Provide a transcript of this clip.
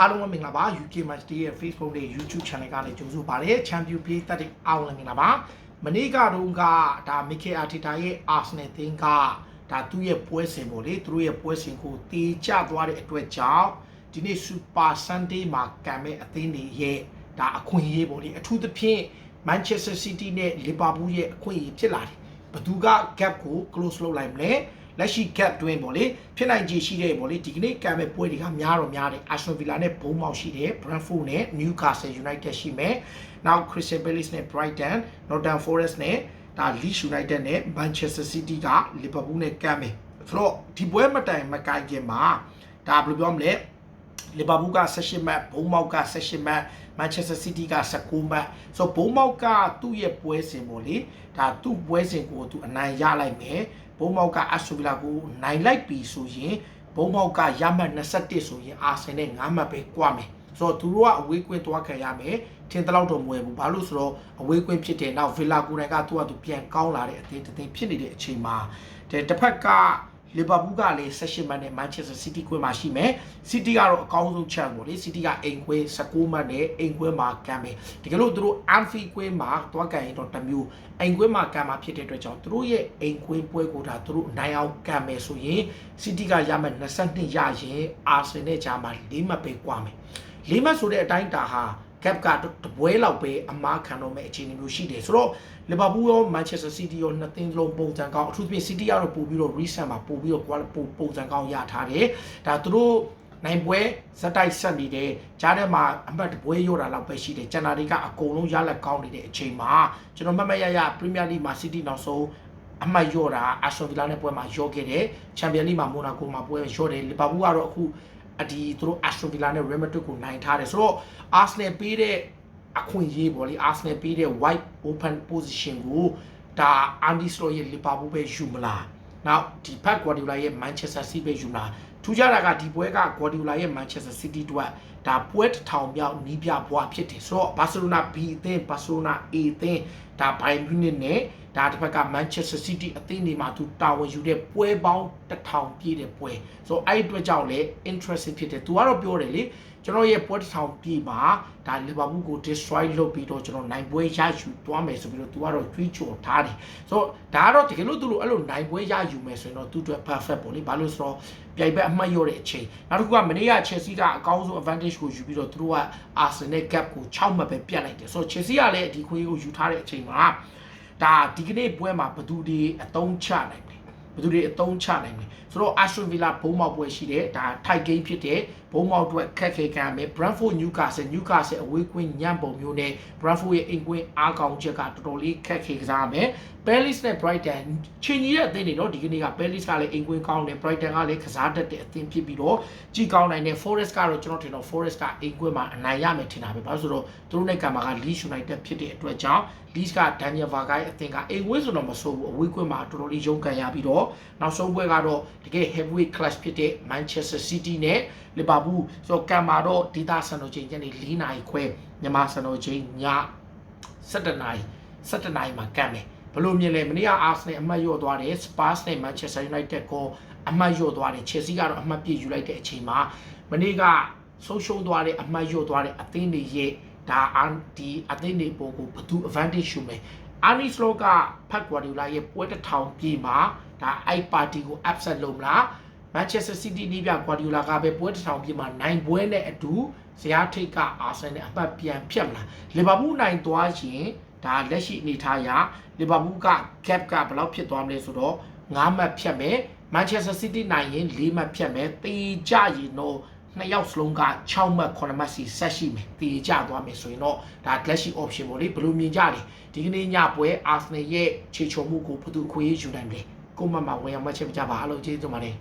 အားလုံးပဲမင်္ဂလာပါ UK Match Day ရဲ့ Facebook နဲ့ YouTube Channel ကနေကြိုဆိုပါရစေ။ Champion ပြည်သက်တွေအားလုံးလည်းမင်္ဂလာပါ။မနေ့ကတော့ကဒါ Mikel Arteta ရဲ့ Arsenal တင်းကဒါသူ့ရဲ့ပွဲစဉ်ပေါ့လေသူတို့ရဲ့ပွဲစဉ်ကိုတေချသွားတဲ့အတွက်ကြောင့်ဒီနေ့ Super Sunday မှာကံမဲ့အသင်းတွေရဲ့ဒါအခွင့်အရေးပေါ့လေအထူးသဖြင့် Manchester City နဲ့ Liverpool ရဲ့အခွင့်အရေးဖြစ်လာတယ်။ဘသူက gap ကို close လုပ်လိုက်မလဲ။ လက်ရှိ gap တွင်းပေါ့လေဖြစ်နိုင်ခြေရှိတဲ့ပေါ့လေဒီကနေ့ကံမဲ့ပွဲတွေကများတော့များတယ် Aston Villa နဲ့ဘုံမောက်ရှိတယ် Brentford နဲ့ Newcastle United ရှိမယ်နောက် Crystal Palace နဲ့ Brighton Nottingham Forest နဲ့ဒါ Leeds United နဲ့ Manchester City က Liverpool နဲ့ကံမဲ့ဆိုတော့ဒီပွဲမတိုင်မကိုင်ခင်မှာဒါဘယ်လိုပြောမလဲလီဗာပူးက16မှတ်ဘုံမောက်က16မှတ်မန်ချက်စတာစီးတီးက19မှတ်ဆိုဘုံမောက်ကသူ့ရဲ့ပွဲစဉ်ပေါ့လေဒါသူ့ပွဲစဉ်ကိုသူအနိုင်ရလိုက်မယ် ဘုံမောက်ကအက်စတိုဗီလာကိုနိုင်လိုက်ပြီဆိုရင်ဘုံမောက်ကရမှတ်21ဆိုရင်အာဆင်နဲ့9မှတ်ပဲကွာမယ်ဆိုတော့သူတို့ကအဝေးကွင်းသွားခံရမယ်ထင်တလောက်တော့မဝယ်ဘူးဘာလို့ဆိုတော့အဝေးကွင်းဖြစ်တယ်နောက်ဗီလာကိုယ်တိုင်ကသူ့အတူပြန်ကောင်းလာတဲ့အသင်းတစ်သင်းဖြစ်နေတဲ့အချိန်မှာတဲ့တစ်ဖက်က လီဗာပူးကလည်း16မှတ်နဲ့မန်ချက်စတာစီးတီးကွင်းမှာရှိမယ်စီးတီးကတော့အကောင်းဆုံး chance ပေါ့လေစီးတီးကအိမ်ကွင်း19မှတ်နဲ့အိမ်ကွင်းမှာကမ်းမယ်တကယ်လို့သူတို့အန်ဖီကွင်းမှာသွားကန်ရင်တော့တစ်မျိုးအိမ်ကွင်းမှာကမ်းမှာဖြစ်တဲ့အတွက်ကြောင့်သူတို့ရဲ့အိမ်ကွင်းပွဲကိုဒါသူတို့နိုင်အောင်ကမ်းမယ်ဆိုရင်စီးတီးကရမယ်22ရရင်အာဆင်နဲ့ဂျာမှာ၄မှတ်ပဲကွာမယ်၄မှတ်ဆိုတဲ့အတိုင်းတာဟာ cap ကတပွဲလောက်ပဲအမားခံတော့မဲ့အခြေအနေမျိုးရှိတယ်ဆိုတော့လီဗာပူးရောမန်ချက်စတာစီးတီးရောနှစ်သင်းလုံးပုံစံကောင်းအထူးသဖြင့်စီးတီးကတော့ပို့ပြီးတော့ recent မှာပို့ပြီးတော့ quality ပုံစံကောင်းရထားတယ်ဒါသူတို့နိုင်ပွဲဇက်တိုက်ဆက်နေတယ်ကြားထဲမှာအမှတ်တပွဲရောတာလောက်ပဲရှိတယ်ကျန်တာတွေကအကုန်လုံးရလက်ကောင်းနေတဲ့အချိန်မှာကျွန်တော်မှတ်မှတ်ရရ Premier League မှာ City နောက်ဆုံးအမှတ်ရော့တာအာဆိုဗီလာနဲ့ပွဲမှာရော့ခဲ့တယ်ချန်ပီယံလိမှာမိုနာကိုမှာပွဲရော့တယ်လီဗာပူးကတော့အခု အဒီသူတို့ Aston Villa နဲ့ Real Madrid ကိုနိုင်ထားတယ်ဆိုတော့ Arsenal ပေးတဲ့အခွင့်အရေးပေါ့လေ Arsenal ပေးတဲ့ wide open position ကိုဒါ Andy Slot ရဲ့ Liverpool ပဲယူမလားနောက်ဒီ Pep Guardiola ရဲ့ Manchester City ပဲယူမလားထူးခြားတာကဒီပွဲက Guardiola ရဲ့ Manchester City တို့ဒါပွဲတစ်ထောင်မြောက်နီးပြဘွားဖြစ်တယ်ဆိုတော့ Barcelona B အသင်း Barcelona A အသင်းဒါ Bayern Munich နဲ့ ဒါတစ်ဖက်က Manchester City အသင်းတွေမှာသူတာဝန်ယူတဲ့ပွဲပေါင်းတစ်ထောင်ပြည့်တဲ့ပွဲဆိုတော့အဲ့ဒီအတွက်ကြောင့်လည်း interesting ဖြစ်တယ်သူကတော့ပြောတယ်လေကျွန်တော်ရဲ့ပွဲတစ်ထောင်ပြည့်မှာဒါလီဗာပူးကို destroy လုပ်ပြီးတော့ကျွန်တော်နိုင်ပွဲရယူသွားမယ်ဆိုပြီးတော့သူကတော့ကြွေးကြော်ထားတယ်ဆိုတော့ဒါကတော့တကယ်လို့သူတို့အဲ့လိုနိုင်ပွဲရယူမယ်ဆိုရင်တော့သူတို့ perfect ပေါ့လေဘာလို့ဆိုတော့ပြိုင်ဘက်အမှတ်ရတဲ့အချိန်နောက်တစ်ခုကမနေ့က Chelsea ကအကောင်းဆုံး advantage ကိုယူပြီးတော့သူတို့က Arsenal gap ကို6မှတ်ပဲပြတ်လိုက်တယ်ဆိုတော့ Chelsea ကလည်းဒီခွေးကိုယူထားတဲ့အချိန်မှာ ဒါဒီကနေ့ပွဲမှာဘယ်သူတွေအတုံးချနိုင်လဲဘယ်သူတွေအတုံးချနိုင်လဲဆိုတော့ Aston Villa ဘုံမောက်ပွဲရှိတယ်ဒါ tight game ဖြစ်တယ်ဘုံမောက်အတွက်ခက်ခဲခံရမယ် Brentford Newcastle Newcastle အဝေးကွင်းညံ့ပုံမျိုးနဲ့ Brentford ရဲ့အိမ်ကွင်းအားကောင်းချက်ကတော်တော်လေးခက်ခဲကစားရမယ် Palace နဲ့ Brighton ချင်းကြီးတဲ့အသင်းတွေနော်ဒီကနေ့က Palace ကလည်းအိမ်ကွင်းကောင်းတယ် Brighton ကလည်းကစားတတ်တဲ့အသင်းဖြစ်ပြီးတော့ကြည်ကောင်းနိုင်တယ် Forest ကတော့ကျွန်တော်ထင်တော့ Forest ကအိမ်ကွင်းမှာအနိုင်ရမယ်ထင်တာပဲဘာလို့ဆိုတော့သူတို့နဲ့ကံမှာက Leeds United ဖြစ်တဲ့အတွက်ကြောင့် Leeds က Daniel Vargas အသင်းကအိမ်ကွင်းဆိုတော့မဆိုးဘူးအဝေးကွင်းမှာတော်တော်လေးရုန်းကန်ရပြီးတော့နောက်ဆုံးပွဲကတော့တကယ် heavyweight clash ဖြစ်တဲ့ Manchester City နဲ့ Liverpool ဆိုတော့ကံမှာတော့ဒေတာစံတော်ချိန်ညနေ4နာရီခွဲမြန်မာစံတော်ချိန်ည7နာရီ7နာရီမှာကံမယ်ဘလို့မြင်လဲမနေ့က Arsenal အမှတ်လျော့သွားတယ် Spurs နဲ့ Manchester United ကိုအမှတ်လျော့သွားတယ် Chelsea ကတော့အမှတ်ပြည့်ယူလိုက်တဲ့အချိန်မှာမနေ့ကဆုံးရှုံးသွားတဲ့အမှတ်လျော့သွားတဲ့အသင်းတွေရဲ့ဒါအန်ဒီအသင်းတွေပေါ်ကိုဘယ်သူ advantage ယူမလဲအာနီစလောကဖတ်ဂွာဒီယိုလာရဲ့ပွဲတစ်ထောင်ပြေးမှာဒါအိုက်ပါတီကို upset လုပ်မလား Manchester City နီးပြ Guardiola ကပဲပွဲတစ်ထောင်ပြမှာနိုင်ပွဲနဲ့အတူဇယားထိတ်ကအာဆင်နဲ့အပတ်ပြန်ဖြတ်မလားလီဗာပူးနိုင်သွားရင်ဒါလက်ရှိအနေထားရလီဗာပူးက gap ကဘယ်လောက်ဖြစ်သွားမလဲဆိုတော့9မှတ်ဖြတ်မယ် Manchester City နိုင်ရင်4မှတ်ဖြတ်မယ်တေကြရင်တော့နှစ်ယောက်စလုံးက6မှတ်9မှတ်စီဆက်ရှိမယ်တေကြသွားမယ်ဆိုရင်တော့ဒါလက်ရှိ option ပေါ့လေဘယ်လိုမြင်ကြလဲဒီကနေ့ညပွဲ Arsenal ရဲ့ခြေချုံမှုကိုဘယ်သူအခွင့်အရေးယူနိုင်မလဲကိုမမဝင်အောင်မှတ်ချက်ပြကြပါအားလုံးကျေးဇူးတင်ပါတယ်